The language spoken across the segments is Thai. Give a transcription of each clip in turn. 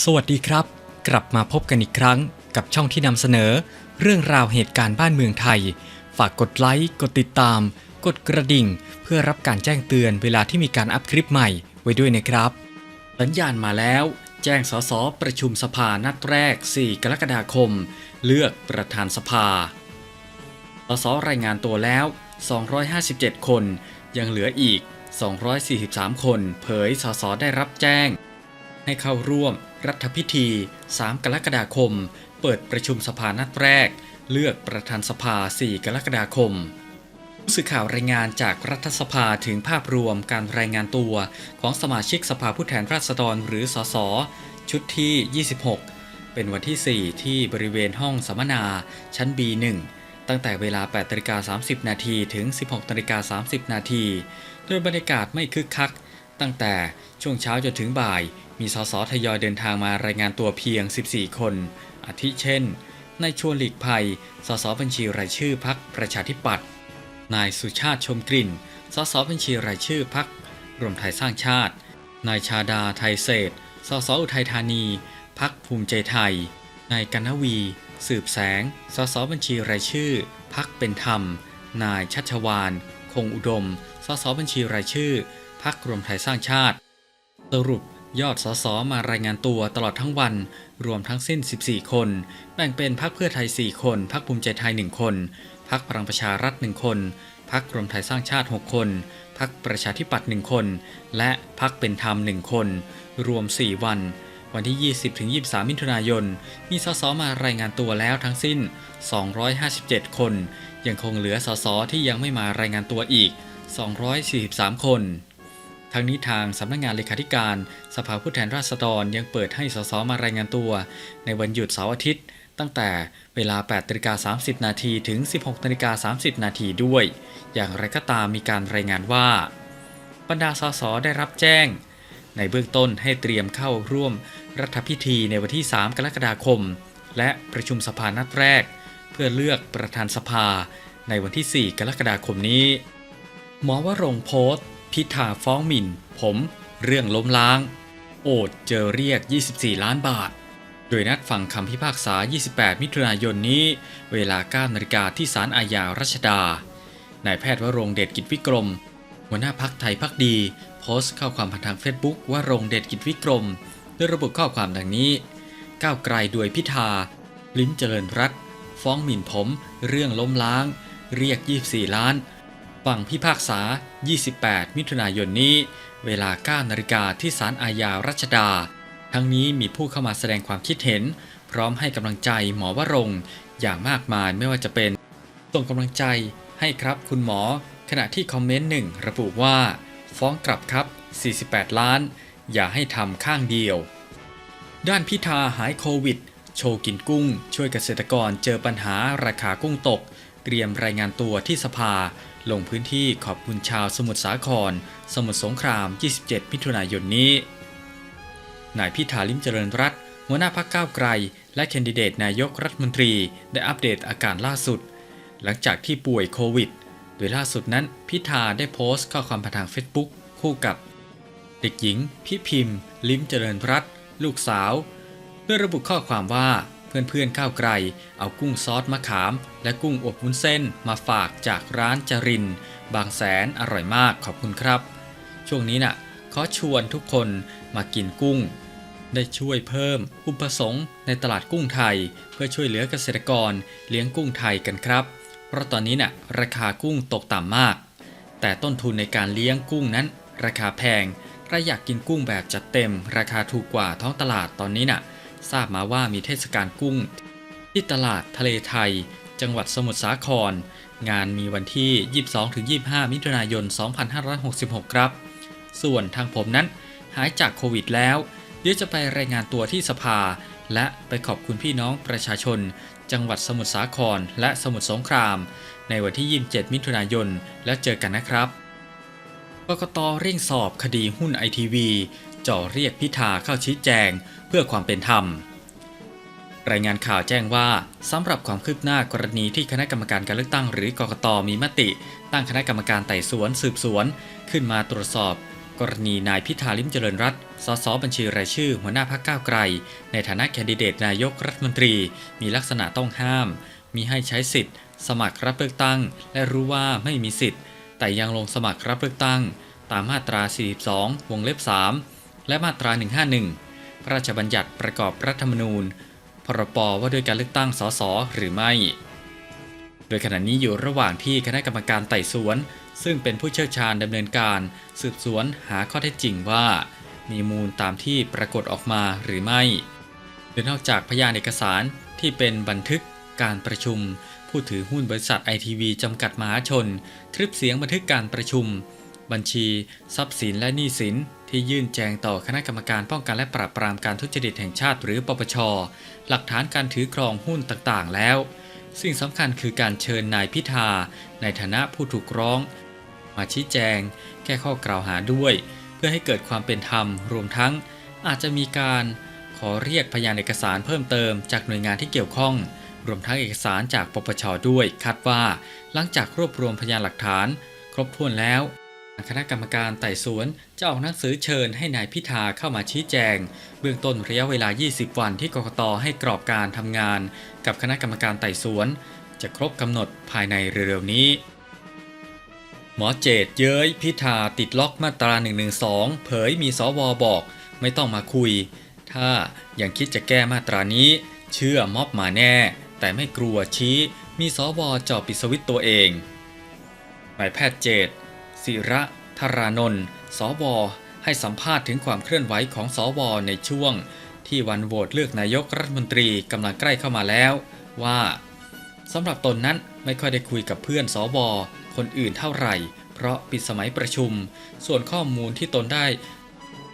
สวัสดีครับ กลับมาพบกันอีกครั้งกับช่องที่นำเสนอ เรื่องราวเหตุการณ์บ้านเมืองไทย ฝากกดไลค์ กดติดตาม กดกระดิ่ง เพื่อรับการแจ้งเตือนเวลาที่มีการอัพคลิปใหม่ไว้ด้วยนะครับ สัญญาณมาแล้ว แจ้งสสประชุมสภานัดแรก 4 กรกฎาคม เลือกประธานสภา สสรายงานตัวแล้ว 257 คน ยังเหลืออีก 243 คน เผยสสได้รับแจ้ง ให้เข้าร่วม รัฐพิธี 3 กรกฎาคม เปิดประชุมสภานัดแรก เลือกประธานสภา 4 กรกฎาคมผู้สื่อข่าวรายงานจากรัฐสภาถึงภาพรวมการรายงานตัวของสมาชิกสภาผู้แทนราษฎรหรือสส ชุดที่ 26 เป็นวันที่ 4 ที่บริเวณห้องสัมมนา ชั้น B1 ตั้งแต่เวลา8นาฬิกา30 นาทีถึง 16นาฬิกา30 นาที โดยบรรยากาศไม่คึกคัก ตั้งแต่ช่วงเช้าจนถึงบ่าย มีสสทยอยเดินทางมารายงานตัวเพียง 14 คน อาทิเช่น นายชวนหลีกภัย สสบัญชีรายชื่อพักประชาธิปัตย์ นายสุชาติชมกลิ่น สสบัญชีรายชื่อพักรวมไทยสร้างชาติ นายชาดาไทยเศษ สสอุทัยธานี พักภูมิใจไทย นายกันนวี สืบแสง สสบัญชีรายชื่อ พักเป็นธรรม นายชัชวาน คงอุดม สสบัญชีรายชื่อ พักรวมไทยสร้างชาติ สรุปยอดสสมารายงานตัวตลอดทั้งวัน รวมทั้งสิ้น 14 คน แบ่งเป็นพักเพื่อไทย 4 คนพักภูมิใจไทย 1 คนพักพลังประชารัฐ 1 คนพักรวมไทยสร้างชาติ 6 คนพักประชาธิปัตย์ 1 คน และพักเป็นธรรม 1 คน รวม 4 วัน วันที่ 20-23 มิถุนายน มีสสมารายงานตัวแล้วทั้งสิ้น 257 คน ยังคงเหลือสสที่ยังไม่มารายงานตัวอีก 243 คน ทั้งนี้ทางสำนักงานเลขาธิการ สภาผู้แทนราษฎรยังเปิดให้สสมารายงานตัว ในวันหยุดเสาร์อาทิตย์ ตั้งแต่เวลา8นาฬิกา30 นาทีถึง 16นาฬิกา30 นาทีด้วย อย่างไรก็ตามมีการรายงานว่า บรรดาสสได้รับแจ้ง ในเบื้องต้นให้เตรียมเข้าร่วมรัฐพิธีในวันที่ 3 กรกฎาคม และประชุมสภานัดแรก เพื่อเลือกประธานสภาในวันที่ 4 กรกฎาคมนี้ หมอวรงโพสต์ พิธาฟ้องหมิ่น ผม เรื่องล้มล้าง โอดเจอเรียก 24 ล้านบาท โดยนัดฟังคำพิพากษา 28 มิถุนายนนี้ เวลา 9นาฬิกาที่ศาลอาญารัชดา นายแพทย์วรงเดชกิจวิกรม หัวหน้าพักไทยพักดี โพสต์ข้อความผ่านทางเฟซบุ๊กว่ารงเดชกิจวิกรมโดยระบุข้อความดังนี้ ก้าวไกลด้วยพิธา ลิ้มเจริญรัตฟ้องหมิ่นผม เรื่องล้มล้าง เรียก 24 ล้าน ฟังพิพากษา 28 มิถุนายนนี้ เวลา 9 นาฬิกาที่ศาลอาญารัชดา ทั้งนี้มีผู้เข้ามาแสดงความคิดเห็น พร้อมให้กำลังใจหมอวรงอย่างมากมายไม่ว่าจะเป็นส่งกำลังใจให้ครับคุณหมอ ขณะที่คอมเมนต์หนึ่งระบุว่า ฟ้องกลับครับ 48 ล้าน อย่าให้ทำข้างเดียว ด้านพิธาหายโควิด โชว์กินกุ้ง ช่วยเกษตรกรเจอปัญหาราคากุ้งตก เตรียมรายงานตัวที่สภา ลงพื้นที่ขอบคุณชาวสมุทรสาคร สมุทรสงคราม 27 มิถุนายนนี้ นายพิธาลิมเจริญรัตหัวหน้าพักก้าวไกล และแคนดิเดตนายกรัฐมนตรี ได้อัปเดตอาการล่าสุด หลังจากที่ป่วยโควิด โดยล่าสุดนั้นพิธาได้โพสต์ข้อความผ่านทางเฟซบุ๊กคู่กับ เด็กหญิง พิพิมพ์ ลิมเจริญรัตลูกสาว ด้วยระบุข้อความว่า เพื่อนๆข้าวไกล เอากุ้งซอสมะขาม และกุ้งอบวุ้นเส้นมาฝากจากร้านจริน บางแสนอร่อยมากขอบคุณครับ ช่วงนี้น่ะขอชวนทุกคนมากินกุ้ง ได้ช่วยเพิ่มอุปสงค์ในตลาดกุ้งไทย เพื่อช่วยเหลือเกษตรกรเลี้ยงกุ้งไทยกันครับ เพราะตอนนี้น่ะราคากุ้งตกต่ำมาก แต่ต้นทุนในการเลี้ยงกุ้งนั้น ราคาแพงใครอยากกินกุ้งแบบจัดเต็ม ราคาถูกกว่าท้องตลาดตอนนี้น่ะ ทราบมาว่ามีเทศกาลกุ้ง ที่ตลาดทะเลไทย จังหวัดสมุทรสาคร งานมีวันที่ 22-25 มิถุนายน 2566 ครับ ส่วนทางผมนั้นหายจากโควิดแล้ว เดี๋ยวจะไปรายงานตัวที่สภา และไปขอบคุณพี่น้องประชาชน จังหวัดสมุทรสาคร และสมุทรสงคราม ในวันที่ 27 มิถุนายน แล้วเจอกันนะครับกกตเร่งสอบคดีหุ้นไอทีวี จ่อเรียกพิธาเข้าชี้แจงเพื่อความเป็นธรรม รายงานข่าวแจ้งว่าสำหรับความคืบหน้ากรณีที่คณะกรรมการการเลือกตั้งหรือกกตมีมติ ตั้งคณะกรรมการไต่สวนสืบสวน ขึ้นมาตรวจสอบ กรณีนายพิธาลิมเจริญรัตน์สสบัญชีรายชื่อ หัวหน้าพรรคก้าวไกล ในฐานะแคนดิเดตนายกรัฐมนตรี มีลักษณะต้องห้าม มีให้ใช้สิทธิ์ สมัครรับเลือกตั้ง และรู้ว่าไม่มีสิทธิ์ แต่ยังลงสมัครรับเลือกตั้ง ตามมาตรา 42 วงเล็บ 3 และมาตรา 151 พระราชบัญญัติประกอบรัฐธรรมนูญ พรบว่าด้วยการเลือกตั้งสสหรือไม่ โดยขณะนี้อยู่ระหว่างที่คณะกรรมการไต่สวน ซึ่งเป็นผู้เชี่ยวชาญดำเนินการ สืบสวนหาข้อเท็จจริงว่า มีมูลตามที่ปรากฏออกมาหรือไม่โดยนอกจากพยานเอกสารที่เป็นบันทึกการประชุม ผู้ถือหุ้นบริษัทไอทีวีจำกัดมหาชน คลิปเสียงบันทึกการประชุม บัญชี ทรัพย์สินและหนี้สิน ที่ยื่นแจงต่อคณะกรรมการป้องกันและปราบปรามการทุจริตแห่งชาติหรือปปช หลักฐานการถือครองหุ้นต่างๆ แล้ว สิ่งสำคัญคือการเชิญนายพิธา ในฐานะผู้ถูกร้อง มาชี้แจง แก้ข้อกล่าวหาด้วย เพื่อให้เกิดความเป็นธรรม รวมทั้ง อาจจะมีการขอเรียกพยานเอกสารเพิ่มเติมจากหน่วยงานที่เกี่ยวข้อง รวมทั้งเอกสารจากปปชด้วยคาดว่า หลังจากรวบรวมพยานหลักฐาน ครบถ้วนแล้ว คณะกรรมการไต่สวนจะออกหนังสือเชิญให้นายพิธาเข้ามาชี้แจง เบื้องต้นระยะเวลา 20 วันที่กกตให้กรอบการทำงาน กับคณะกรรมการไต่สวน จะครบกำหนดภายในเร็วๆนี้ หมอเจตเย้ยพิธาติดล็อกมาตรา112 เผยมีสวบอก ไม่ต้องมาคุย ถ้ายังคิดจะแก้มาตรานี้ เชื่อม็อบมาแน่ แต่ไม่กลัวชี้ มีสวจอบปิดสวิตตัวเองนายแพทย์เจต ศิระธารานนท์สว ให้สัมภาษณ์ถึงความเคลื่อนไหวของสว ในช่วง ที่วันโหวตเลือกนายกรัฐมนตรีกำลังใกล้เข้ามาแล้ว ว่าสำหรับตนนั้นไม่ค่อยได้คุยกับเพื่อนสว คนอื่นเท่าไหร่ เพราะปิดสมัยประชุม ส่วนข้อมูลที่ตนได้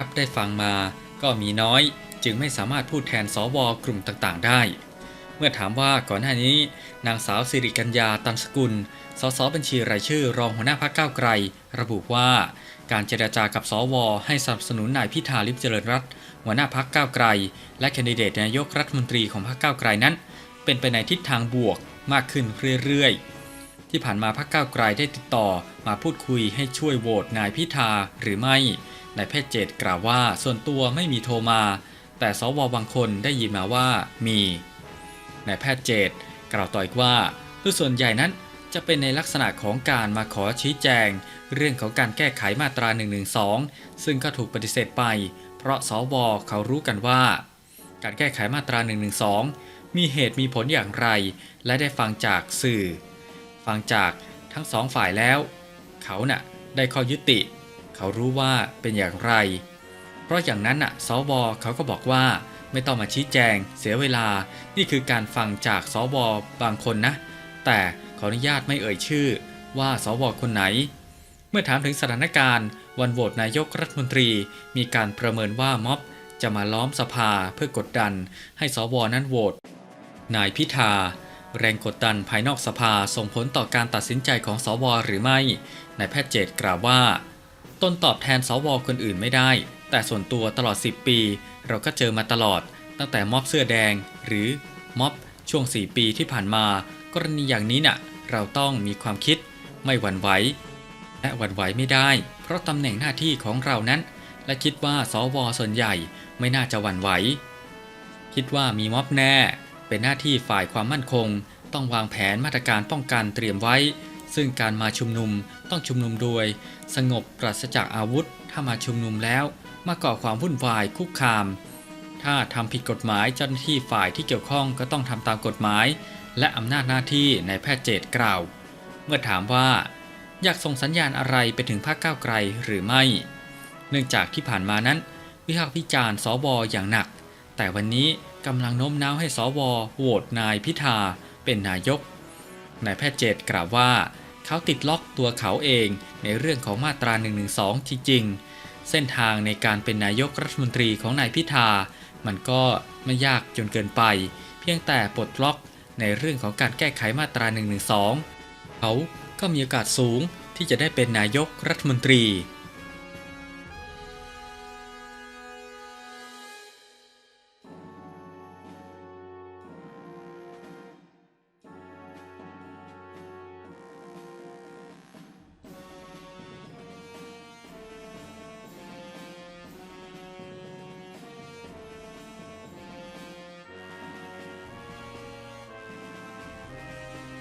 รับได้ฟังมา ก็มีน้อย จึงไม่สามารถพูดแทนสวกลุ่มต่างๆ ได้ เมื่อถามว่าก่อนหน้านี้ นางสาวสิริกัญญาตันสกุล สสบัญชีรายชื่อรองหัวหน้าพรรคก้าวไกล ระบุว่าการเจรจากับสว ให้สนับสนุนนายพิธาลิมเจริญรัตน์หัวหน้าพรรคก้าวไกล และแคนดิเดตนายกรัฐมนตรีของพรรคก้าวไกลนั้น เป็นไปในทิศทางบวกมากขึ้นเรื่อยๆ ที่ผ่านมาพรรคก้าวไกลได้ติดต่อมาพูดคุยให้ช่วยโหวตนายพิธาหรือไม่นายแพทย์เจตกล่าวว่าส่วนตัวไม่มีโทรมา แต่สวบางคนได้ยินมาว่ามี นายแพทย์เจตกล่าวต่ออีกว่าโดยส่วนใหญ่นั้นจะเป็นในลักษณะของการมาขอชี้แจง เรื่องของการแก้ไขมาตรา 112 ซึ่งก็ถูกปฏิเสธไป เพราะสวเขารู้กันว่า การแก้ไขมาตรา 112 มีเหตุมีผลอย่างไร และได้ฟังจากสื่อ ฟังจากทั้งสองฝ่ายแล้ว เขาน่ะได้ข้อยุติ เขารู้ว่าเป็นอย่างไร เพราะอย่างนั้นน่ะสวเขาก็บอกว่า ไม่ต้องมาชี้แจง เสียเวลา นี่คือการฟังจากสวบางคนนะ แต่ขออนุญาตไม่เอ่ยชื่อ ว่าสวคนไหน เมื่อถามถึงสถานการณ์ วันโหวตนายกรัฐมนตรี มีการประเมินว่าม็อบจะมาล้อมสภาเพื่อกดดัน ให้สวนั้นโหวต นายพิธา แรงกดดันภายนอกสภาส่งผลต่อการตัดสินใจของสวหรือไม่ นายแพทย์เจตกล่าวว่า ตนตอบแทนสวคนอื่นไม่ได้ แต่ส่วนตัวตลอด 10 ปี เราก็เจอมาตลอด ตั้งแต่ม็อบเสื้อแดง หรือม็อบช่วง 4 ปีที่ผ่านมา กรณีอย่างนี้น่ะ เราต้องมีความคิดไม่หวั่นไหวและหวั่นไหวไม่ได้ เพราะตำแหน่งหน้าที่ของเรานั้น และคิดว่าสวส่วนใหญ่ไม่น่าจะหวั่นไหว คิดว่ามีม็อบแน่ เป็นหน้าที่ฝ่ายความมั่นคง ต้องวางแผนมาตรการป้องกันเตรียมไว้ ซึ่งการมาชุมนุมต้องชุมนุมโดย สงบปราศจากอาวุธ ถ้ามาชุมนุมแล้ว มาก่อความวุ่นวายคุกคาม ถ้าทำผิดกฎหมายเจ้าหน้าที่ฝ่ายที่เกี่ยวข้องก็ต้องทำตามกฎหมาย และอำนาจหน้าที่ในแพทย์เจตกล่าว เมื่อถามว่า อยากส่งสัญญาณอะไรไปถึงภาคก้าวไกลหรือไม่ เนื่องจากที่ผ่านมานั้น วิพากษ์วิจารณ์สวอย่างหนัก แต่วันนี้กำลังโน้มน้าวให้สวโหวตนายพิธาเป็นนายกนายแพทย์เจตกล่าวว่า เขาติดล็อกตัวเขาเองในเรื่องของมาตรา112จริงๆ เส้นทางในการเป็นนายกรัฐมนตรีของนายพิธา มันก็ไม่ยากจนเกินไป เพียงแต่ปลดล็อกในเรื่องของการแก้ไขมาตรา112เขาก็มีโอกาสสูงที่จะได้เป็นนายกรัฐมนตรี